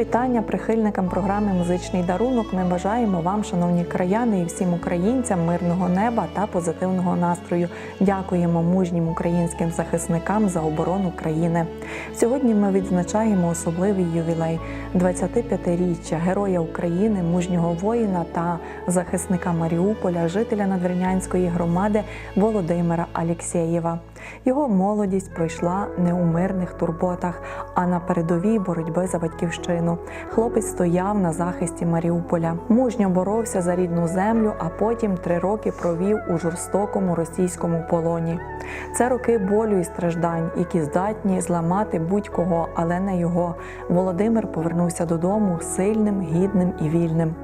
вітання прихильникам програми Музичний дарунок. Ми бажаємо вам, шановні краяни, і всім українцям мирного неба та позитивного настрою. Дякуємо мужнім українським захисникам за оборону країни. Сьогодні ми відзначаємо особливий ювілей 25-річчя Героя України, мужнього воїна та захисника Маріуполя, жителя Надвірнянської громади Володимира Алєксєєва. Його молодість пройшла не у мирних турботах, а на передовій боротьби за батьківщину. Хлопець стояв на захисті Маріуполя, мужньо боровся за рідну землю, а потім три роки провів у жорстокому російському полоні. Це роки болю і страждань, які здатні зламати будь-кого, але не його. Володимир повернувся додому сильним, гідним і вільним.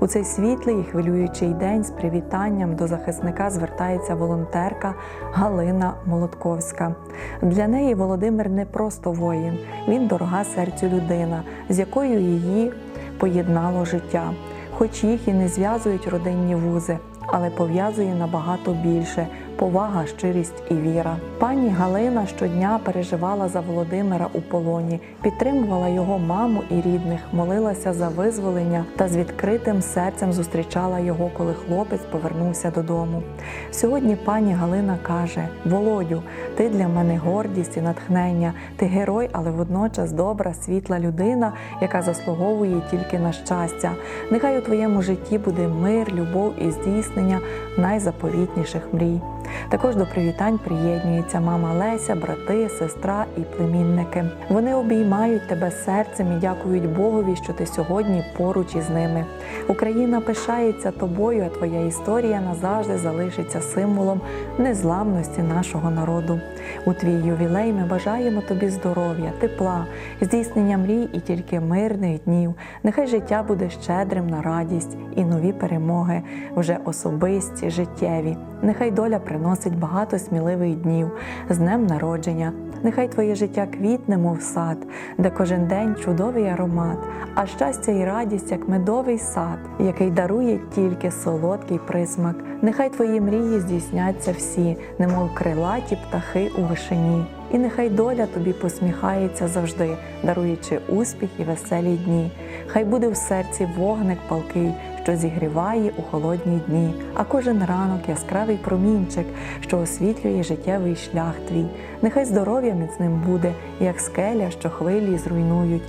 У цей світлий і хвилюючий день з привітанням до захисника звертається волонтерка Галина Молотковська. Для неї Володимир не просто воїн, він дорога серцю людина, з якою її поєднало життя. Хоч їх і не зв'язують родинні вузи, але пов'язує набагато більше повага, щирість і віра. Пані Галина щодня переживала за Володимира у полоні, підтримувала його маму і рідних, молилася за визволення та з відкритим серцем зустрічала його, коли хлопець повернувся додому. Сьогодні пані Галина каже: Володю, ти для мене гордість і натхнення. Ти герой, але водночас добра, світла людина, яка заслуговує тільки на щастя. Нехай у твоєму житті буде мир, любов і здійснення найзаповітніших мрій. Також до привітань приєднується мама Леся, брати, сестра і племінники. Вони обіймають тебе серцем і дякують Богові, що ти сьогодні поруч із ними. Україна пишається тобою, а твоя історія назавжди залишиться символом незламності нашого народу. У твій ювілей ми бажаємо тобі здоров'я, тепла, здійснення мрій і тільки мирних днів. Нехай життя буде щедрим на радість і нові перемоги, вже особисті, життєві. Нехай доля приносить багато сміливих днів з днем народження. Нехай твоє життя квітне, мов сад, де кожен день чудовий аромат, а щастя і радість, як медовий сад, який дарує тільки солодкий присмак. Нехай твої мрії здійсняться всі, немов крилаті птахи у вишині. І нехай доля тобі посміхається завжди, даруючи успіх і веселі дні. Хай буде в серці вогник палкий, що зігріває у холодні дні, а кожен ранок яскравий промінчик, що освітлює життєвий шлях твій. Нехай здоров'я міцним буде, як скеля, що хвилі зруйнують.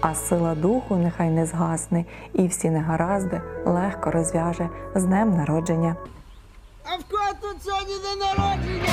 А сила духу нехай не згасне, і всі негаразди легко розв'яже з днем народження. А в кого тут сьогодні день народження?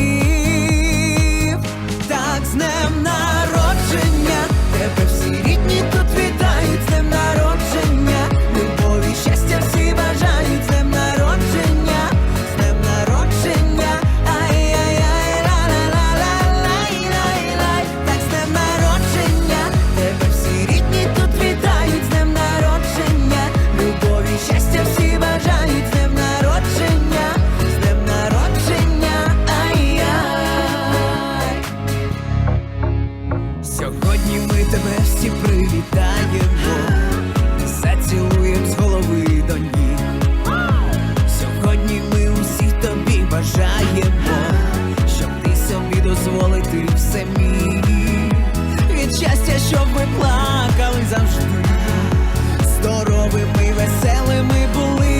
привітаємо, зацілуєм з голови до ніг. Сьогодні ми усіх тобі бажаємо, щоб ти собі дозволити все міг. Від щастя, щоб ми плакали завжди, здоровими, веселими були.